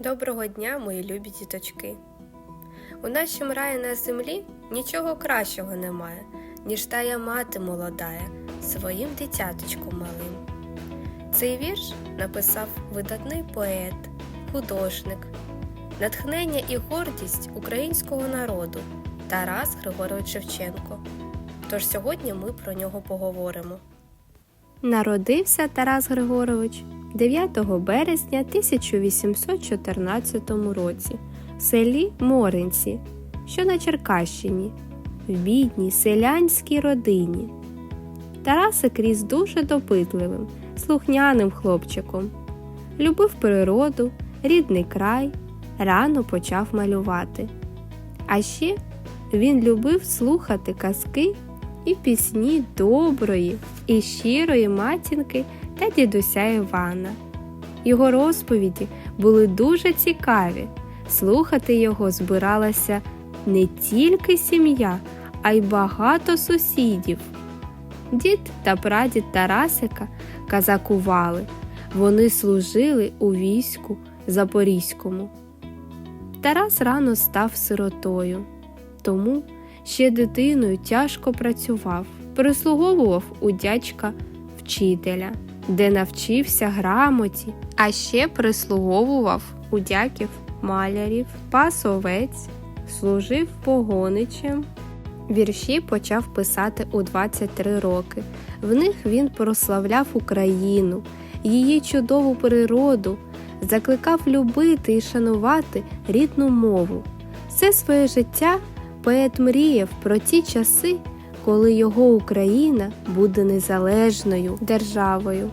Доброго дня, мої любі діточки! У нашім раї на землі нічого кращого немає, ніж тая мати молодая своїм дитяточком малим. Цей вірш написав видатний поет, художник, натхнення і гордість українського народу Тарас Григорович Шевченко. Тож сьогодні ми про нього поговоримо. Народився Тарас Григорович 9 березня 1814 році в селі Моринці, що на Черкащині, в бідній селянській родині. Тарасик ріс дуже допитливим, слухняним хлопчиком. Любив природу, рідний край, рано почав малювати. А ще він любив слухати казки і пісні доброї і щирої матінки та дідуся Івана. Його розповіді були дуже цікаві. Слухати його збиралася не тільки сім'я, а й багато сусідів. Дід та прадід Тарасика казакували. Вони служили у війську Запорізькому. Тарас рано став сиротою, тому ще дитиною тяжко працював, прислуговував у дядька вчителя, де навчився грамоті, а ще прислуговував у дяків малярів, пас овець, служив погоничем. Вірші почав писати у 23 роки. В них він прославляв Україну, її чудову природу, закликав любити і шанувати рідну мову. Все своє життя поет мріяв про ті часи, коли його Україна буде незалежною державою,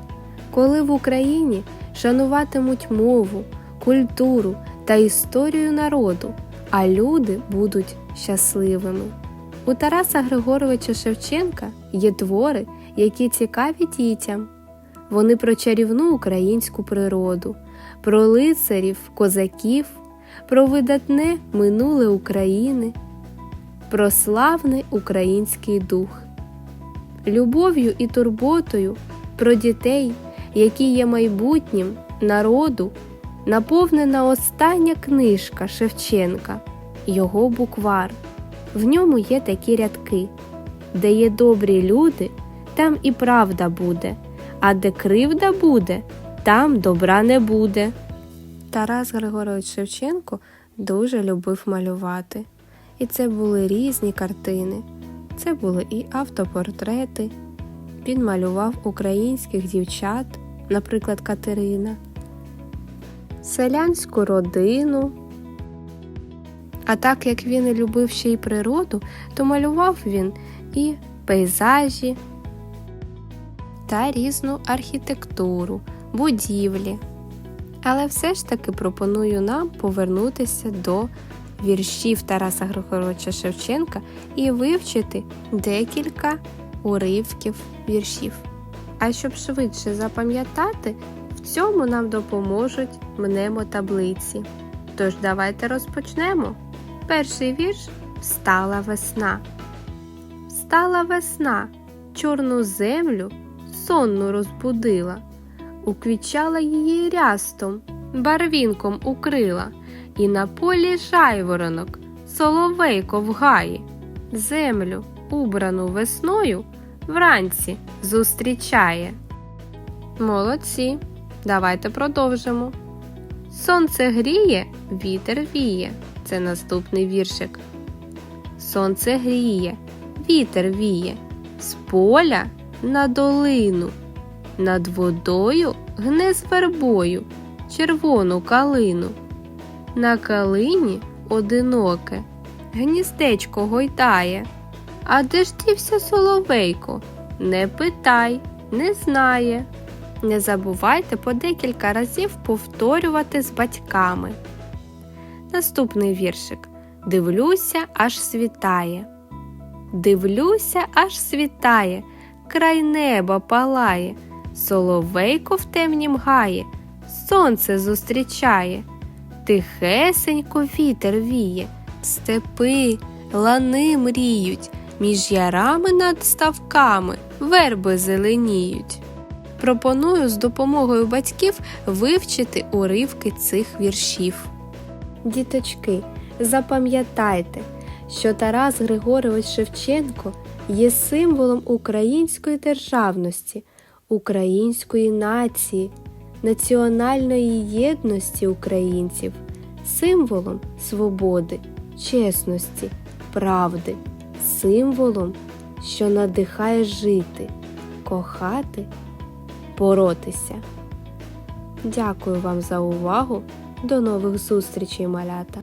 коли в Україні шануватимуть мову, культуру та історію народу, а люди будуть щасливими. У Тараса Григоровича Шевченка є твори, які цікаві дітям. Вони про чарівну українську природу, про лицарів, козаків, про видатне минуле України, про славний український дух, любов'ю і турботою про дітей, які є майбутнім народу, наповнена остання книжка Шевченка, його буквар. В ньому є такі рядки, де є добрі люди, там і правда буде, а де кривда буде, там добра не буде. Тарас Григорович Шевченко дуже любив малювати. І це були різні картини. Це були і автопортрети. Він малював українських дівчат, наприклад, Катерина, селянську родину. А так як він і любив ще й природу, то малював він і пейзажі та різну архітектуру, будівлі. Але все ж таки пропоную нам повернутися до віршів Тараса Григоровича Шевченка і вивчити декілька уривків віршів. А щоб швидше запам'ятати, в цьому нам допоможуть мнемотаблиці. Тож давайте розпочнемо. Перший вірш Встала весна. Встала весна, чорну землю сонну розбудила, уквічала її рястом, барвінком укрила, і на полі жайворонок, соловейко в гаї, землю, убрану весною, вранці зустрічає. Молодці, давайте продовжимо. Сонце гріє, вітер віє. Це наступний віршик. Сонце гріє, вітер віє, з поля на долину, над водою гне з вербою червону калину. На калині одиноке, гніздечко гойдає. А де ж дівся соловейко? Не питай, не знає. Не забувайте по декілька разів повторювати з батьками. Наступний віршик. Дивлюся, аж світає. Дивлюся, аж світає, край неба палає, соловейко в темнім гає, сонце зустрічає, тихесенько вітер віє, степи, лани мріють, між ярами над ставками верби зеленіють. Пропоную з допомогою батьків вивчити уривки цих віршів. Діточки, запам'ятайте, що Тарас Григорович Шевченко є символом української державності, української нації, національної єдності українців, символом свободи, чесності, правди, символом, що надихає жити, кохати, боротися. Дякую вам за увагу. До нових зустрічей, малята!